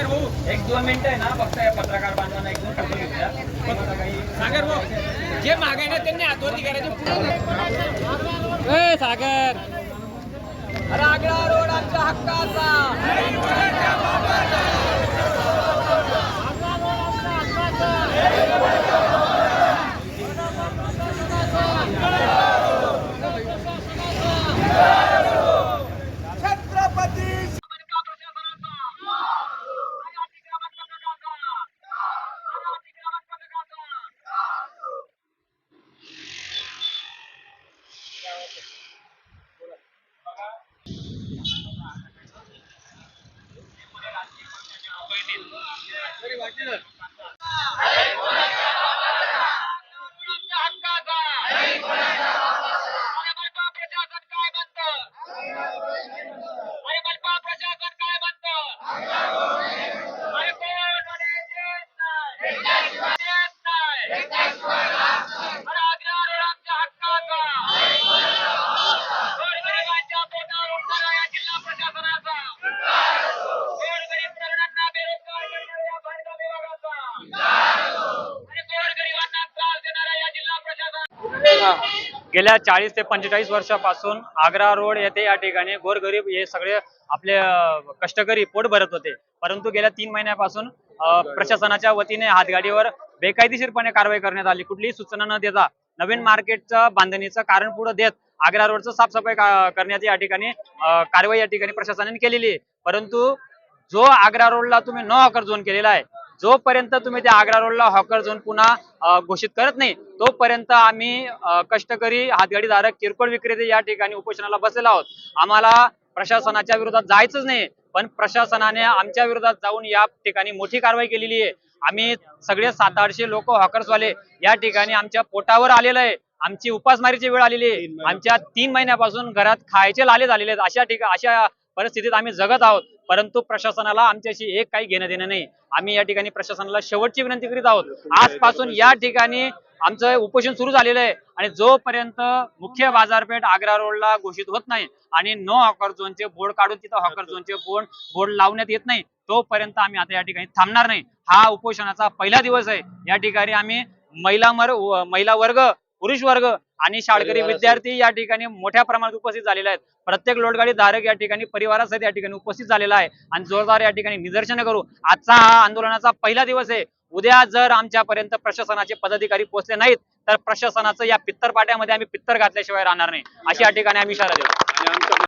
सागर भाऊ एक दोन मिनिटं आहे ना फक्त या पत्रकार बांधवांना एक दोन सागर भाऊ जे मागाय ना त्यांनी हातवरती करायचे सागर. रागडा रोड आमच्या हक्काचा. Yeah. गेल्या चाळीस ते पंचेचाळीस वर्षापासून आग्रा रोड येथे या ठिकाणी गोरगरीब हे सगळे आपले कष्टकरी पोट भरत होते. परंतु गेल्या तीन महिन्यापासून प्रशासनाच्या वतीने हातगाडीवर बेकायदेशीरपणे कारवाई करण्यात आली. कुठलीही सूचना न देता नवीन मार्केटचं बांधणीचं कारण पुढे देत आग्रा रोडचं साफसफाई करण्याची या ठिकाणी कारवाई या ठिकाणी प्रशासनाने केलेली आहे. परंतु जो आग्रा रोडला तुम्ही नो ऑकर झोन केलेला आहे जोपर्यंत तुम्ही त्या आग्रा रोडला हॉकर झोन पुन्हा घोषित करत नाही तोपर्यंत आम्ही कष्टकरी हातगाडीधारक किरकोळ विक्रेते या ठिकाणी उपोषणाला बसलेलो आहोत. आम्हाला प्रशासनाच्या विरोधात जायचंच नाही पण प्रशासनाने आमच्या विरोधात जाऊन या ठिकाणी मोठी कारवाई केलेली आहे. आम्ही सगळे सात आठशे लोक हॉकर्सवाले या ठिकाणी आमच्या पोटावर आलेलं आहे. आमची उपासमारीची वेळ आलेली आहे. आमच्या तीन महिन्यापासून घरात खायचे लाले झालेले आहेत. अशा ठिकाणी अशा परिस्थितीत आम्ही जगत आहोत परंतु प्रशासनाला आमच्याशी एक काही घेणं देणं नाही. आम्ही या ठिकाणी प्रशासनाला शेवटची विनंती करीत आहोत. आजपासून या ठिकाणी आमचं उपोषण सुरू झालेलं आहे आणि जोपर्यंत मुख्य बाजारपेठ आग्रा रोडला घोषित होत नाही आणि नो हॉकर झोनचे बोर्ड काढून तिथं हॉकर झोनचे बोर्ड बोर्ड लावण्यात येत नाही तोपर्यंत आम्ही आता या ठिकाणी थांबणार नाही. हा उपोषणाचा पहिला दिवस आहे. या ठिकाणी आम्ही महिला मर महिला वर्ग पुरुष वर्ग आणि शाळकरी विद्यार्थी या ठिकाणी मोठ्या प्रमाणात उपस्थित झालेले आहेत. प्रत्येक लोटगाडी धारक या ठिकाणी परिवारासहित या ठिकाणी उपस्थित झालेला आहे. आणि जोरदार या ठिकाणी निदर्शनं करू. आजचा हा आंदोलनाचा पहिला दिवस आहे. उद्या जर आमच्यापर्यंत प्रशासनाचे पदाधिकारी पोहोचले नाहीत तर प्रशासनाचं या पित्तर पाट्यामध्ये आम्ही पित्तर घातल्याशिवाय राहणार नाही. अशी या ठिकाणी आम्ही इशारा देतो.